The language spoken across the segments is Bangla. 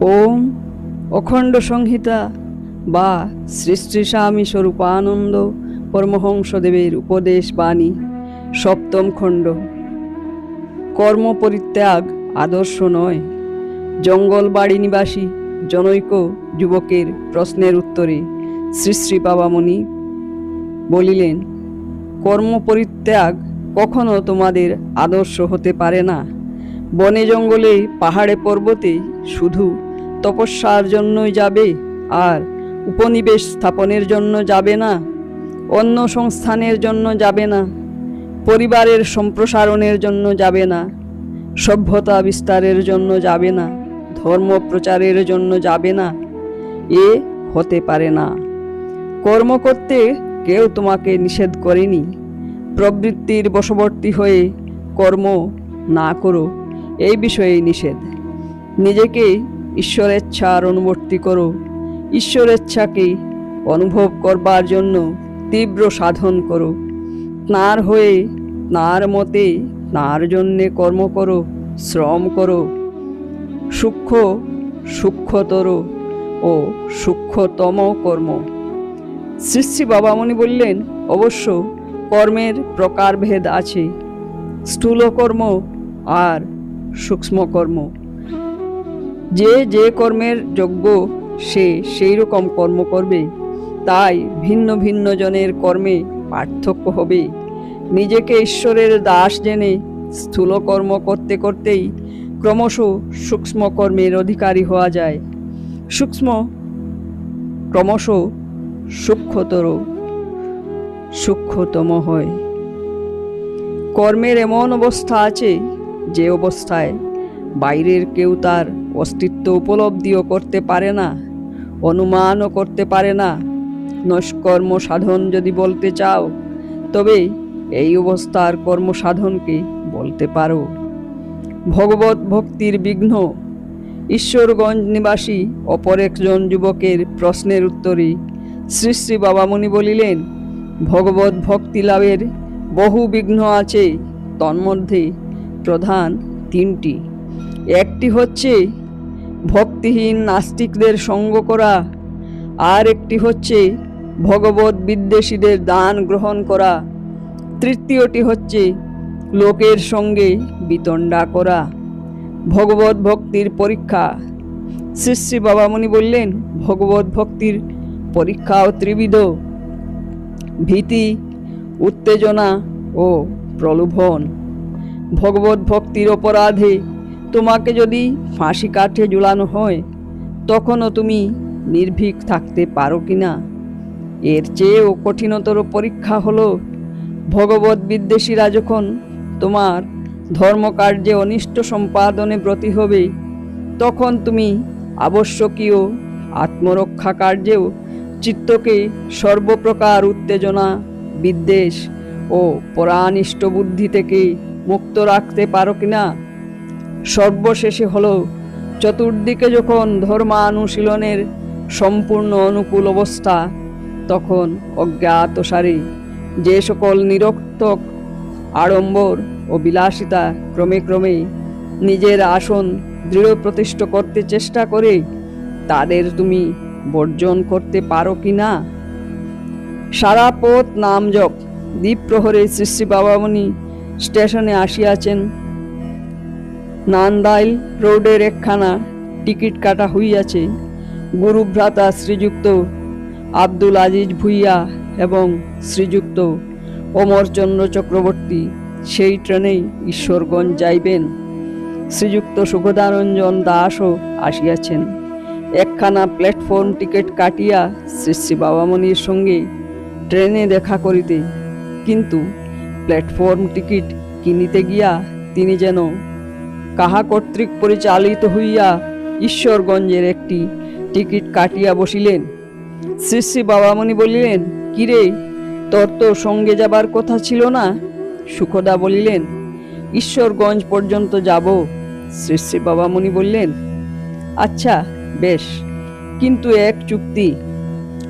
ওম অখণ্ড সংহিতা বা শ্রী শ্রী স্বামী স্বরূপানন্দ পরমহংসদেবের উপদেশ বাণী, সপ্তম খণ্ড। কর্ম পরিত্যাগ আদর্শ নয়। জঙ্গল বাড়ি নিবাসী জনৈক যুবকের প্রশ্নের উত্তরে শ্রী শ্রী বাবামণি বলিলেন কর্ম পরিত্যাগ কখনো তোমাদের আদর্শ হতে পারে না। বনে জঙ্গলে, পাহাড়ে পর্বতে শুধু তপস্যার জন্যই যাবে আর উপনিবেশ স্থাপনের জন্য যাবে না, অন্য সংস্থানের জন্য যাবে না, পরিবারের সম্প্রসারণের জন্য যাবে না, সভ্যতা বিস্তারের জন্য যাবে না, ধর্ম প্রচারের জন্য যাবে না, এ হতে পারে না। কর্ম করতে কেউ তোমাকে নিষেধ করেনি, প্রবৃত্তির বশবর্তী হয়ে কর্ম না করো। এই বিষয়ে নিষেধ। নিজেকে ঈশ্বরেচ্ছার অনুবর্তী করো। ঈশ্বরেচ্ছাকে অনুভব করবার জন্য তীব্র সাধন করো। তাঁর হয়ে তাঁর মতে তাঁর জন্যে কর্ম করো, শ্রম করো। সূক্ষ্ম, সূক্ষ্মতর ও সূক্ষ্মতম কর্ম। শ্রী শ্রী বাবামণি বললেন, অবশ্য কর্মের প্রকারভেদ আছে। স্থূল কর্ম আর সূক্ষ্ম কর্ম। যে যে কর্মের যোগ্য, সে সেই রকম কর্ম করবে। তাই ভিন্ন ভিন্ন জনের কর্মে পার্থক্য হবে। নিজেকে ঈশ্বরের দাস জেনে স্থূল কর্ম করতে করতেই ক্রমশ সূক্ষ্ম কর্মের অধিকারী হওয়া যায়। সূক্ষ্ম ক্রমশ সূক্ষ্মতর, সূক্ষ্মতম হয়। কর্মের এমন অবস্থা আছে যে অবস্থায় বাইরের কেউ তার অস্তিত্ব উপলব্ধিও করতে পারে না, অনুমানও করতে পারে না। নস্কর্ম সাধন যদি বলতে চাও, তবে এই অবস্থার কর্মসাধনকে বলতে পারো। ভগবত ভক্তির বিঘ্ন। ঈশ্বরগঞ্জ নিবাসী অপর একজন যুবকের প্রশ্নের উত্তরে শ্রী শ্রী বাবামণি বলিলেন, ভগবত ভক্তি লাভের বহু বিঘ্ন আছে, তন্মধ্যে প্রধান তিনটি। একটি হচ্ছে ভক্তিহীন নাস্তিকদের সঙ্গ করা, আর একটি হচ্ছে ভগবত বিদ্বেষীদের দান গ্রহণ করা। তৃতীয়টি হচ্ছে লোকের সঙ্গে বিতণ্ডা করা। ভগবত ভক্তির পরীক্ষা। শ্রী শ্রী বাবামণি বললেন, ভগবত ভক্তির পরীক্ষাও ত্রিবিধ। ভীতি, উত্তেজনা ও প্রলোভন। ভগবত ভক্তির অপরাধে তোমাকে যদি ফাঁসি কাঠে ঝুলানো হয়, তখনও তুমি নির্ভীক থাকতে পারো কি না এর চেয়েও কঠিনতর পরীক্ষা হলো, ভগবত বিদ্বেষীরা যখন তোমার ধর্মকার্যে অনিষ্ট সম্পাদনে ব্রতী হবে, তখন তুমি আবশ্যকীয় আত্মরক্ষা কার্যেও চিত্তকে সর্বপ্রকার উত্তেজনা, বিদ্বেষ ও পরানিষ্ট বুদ্ধি থেকে মুক্ত রাখতে পারো কিনা? সর্বশেষে হলো, চতুর্দিকে যখন ধর্মানুশীলনের সম্পূর্ণ অনুকূল অবস্থা, তখন অজ্ঞাতসারে যে সকল নিরক্তক আড়ম্বর ও বিলাসিতা ক্রমে ক্রমে নিজের আসন দৃঢ় প্রতিষ্ঠ করতে চেষ্টা করে, তাদের তুমি বর্জন করতে পারো কি না সারা পথ নাম জপ দ্বীপ প্রহরে শ্রী শ্রী বাবামণি স্টেশনে আসিয়াছেন। নান্দাইল রোডের একখানা টিকিট কাটা হইয়াছে। গুরুভ্রাতা শ্রীযুক্ত আব্দুল আজিজ ভুইয়া এবং শ্রীযুক্ত অমরচন্দ্র চক্রবর্তী সেই ট্রেনেই ঈশ্বরগঞ্জ যাইবেন। শ্রীযুক্ত সুখদারঞ্জন দাসও আসিয়াছেন। একখানা প্ল্যাটফর্ম টিকিট কাটিয়া শ্রী শ্রী বাবামণির সঙ্গে ট্রেনে দেখা করিতে। কিন্তু প্ল্যাটফর্ম টিকিট কিনিতে গিয়া তিনি যেন কাহা কর্তৃক পরিচালিত হইয়া ঈশ্বরগঞ্জের একটি টিকিট কাটিয়া বসিলেন। শ্রী শ্রী বাবামণি বলিলেন, কিরে, তোর তো সঙ্গে যাবার কথা ছিল না? সুখদা বলিলেন, ঈশ্বরগঞ্জ পর্যন্ত যাব। শ্রী শ্রী বাবামণি বললেন আচ্ছা বেশ। কিন্তু এক চুক্তি,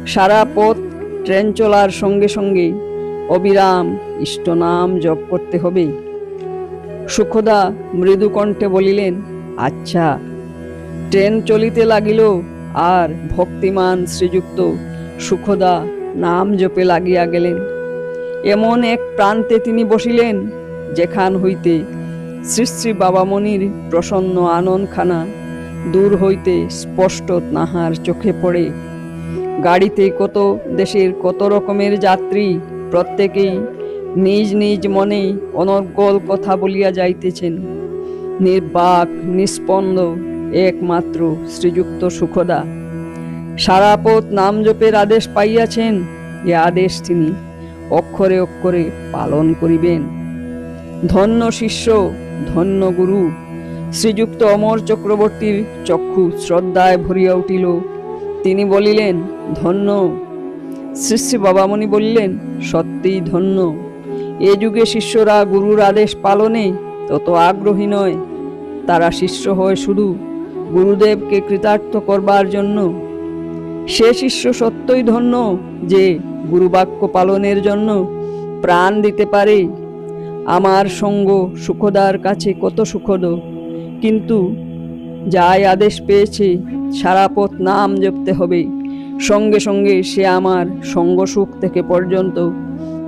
সারা পথ ট্রেন চলার সঙ্গে সঙ্গে অবিরাম ইষ্টনাম জপ করতে হবে। সুখদা মৃদু কণ্ঠে বলিলেন আচ্ছা ট্রেন চলিতে লাগিল আর ভক্তিমান শ্রীযুক্ত সুখদা নাম জপে লাগিয়া গেলেন। এমন এক প্রান্তে তিনি বসিলেন, যেখান হইতে শ্রী শ্রী বাবামণির প্রসন্ন আনন্দখানা দূর হইতে স্পষ্ট তাহার চোখে পড়ে। গাড়িতে কত দেশের কত রকমের যাত্রী প্রত্যেকেই নিজ নিজ মনে অনর্গল কথা বলিয়া যাইতেছেন। নির্বাক নিস্পন্দ একমাত্র শ্রীযুক্ত সুখদা। সারাপথ নাম জপের আদেশ পাইয়াছেন, এ আদেশ তিনি অক্ষরে অক্ষরে পালন করিবেন। ধন্য শিষ্য, ধন্য গুরু, শ্রীযুক্ত অমর চক্রবর্তীর চক্ষু শ্রদ্ধায় ভরিয়া উঠিল। তিনি বলিলেন, ধন্য শ্রী শ্রী বাবামণি বললেন, সত্যিই ধন্য। এ যুগে শিষ্যরা গুরুর আদেশ পালনে তত আগ্রহী নয়। তারা শিষ্য হয় শুধু গুরুদেবকে কৃতার্থ করবার জন্য। সে শিষ্য সত্যই ধন্য যে গুরুবাক্য পালনের জন্য প্রাণ দিতে পারে। আমার সঙ্গ সুখদার কাছে কত সুখদ। কিন্তু যাই আদেশ পেয়েছে সারা পথ নাম জপতে হবে। সঙ্গে সঙ্গে সে আমার সঙ্গ সুখ থেকে পর্যন্ত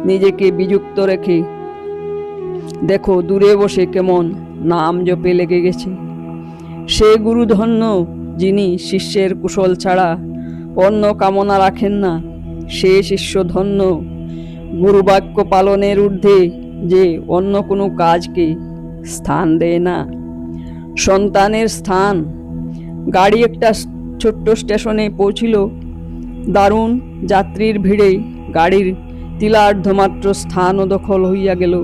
নিজেকে বিযুক্ত রেখে, দেখো দূরে বসে কেমন নাম জপে লেগে গেছে। সে গুরুধন্য যিনি শিষ্যের কুশল ছাড়া অন্য কামনা রাখেন না, সে শিষ্য ধন্য গুরুবাক্য পালনের ঊর্ধ্বে যে অন্য কোনো কাজকে স্থান দেয় না। সন্তানের স্থান, গাড়ি একটা ছোট্ট স্টেশনে পৌঁছিল দারুণ যাত্রীর ভিড়ে গাড়ির তিলার্ধমাত্র স্থানও দখল হইয়া গেল।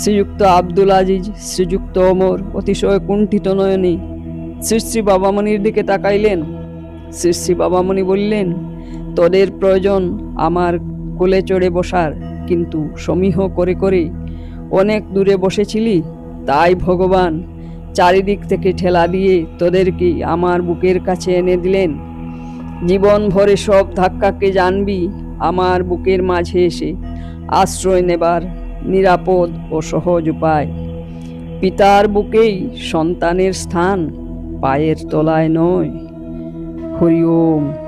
শ্রীযুক্ত আব্দুল আজিজ, শ্রীযুক্ত অমর অতিশয় কুণ্ঠিত নয়নে শ্রী বাবামণির দিকে তাকাইলেন। শ্রী শ্রী বাবামণি বললেন, তোদের প্রয়োজন আমার কোলে চড়ে বসার, কিন্তু সমীহ করে করে অনেক দূরে বসেছিলি, তাই ভগবান চারিদিক থেকে ঠেলা দিয়ে তোদেরকে আমার বুকের কাছে এনে দিলেন। জীবন ভরে সব ধাক্কাকে জানবি? আমার বুকের মাঝে এসে আশ্রয় নেবার নিরাপদ ও সহজ উপায়। পিতার বুকেই সন্তানের স্থান, পায়ের তলায় নয়। হরি ওম।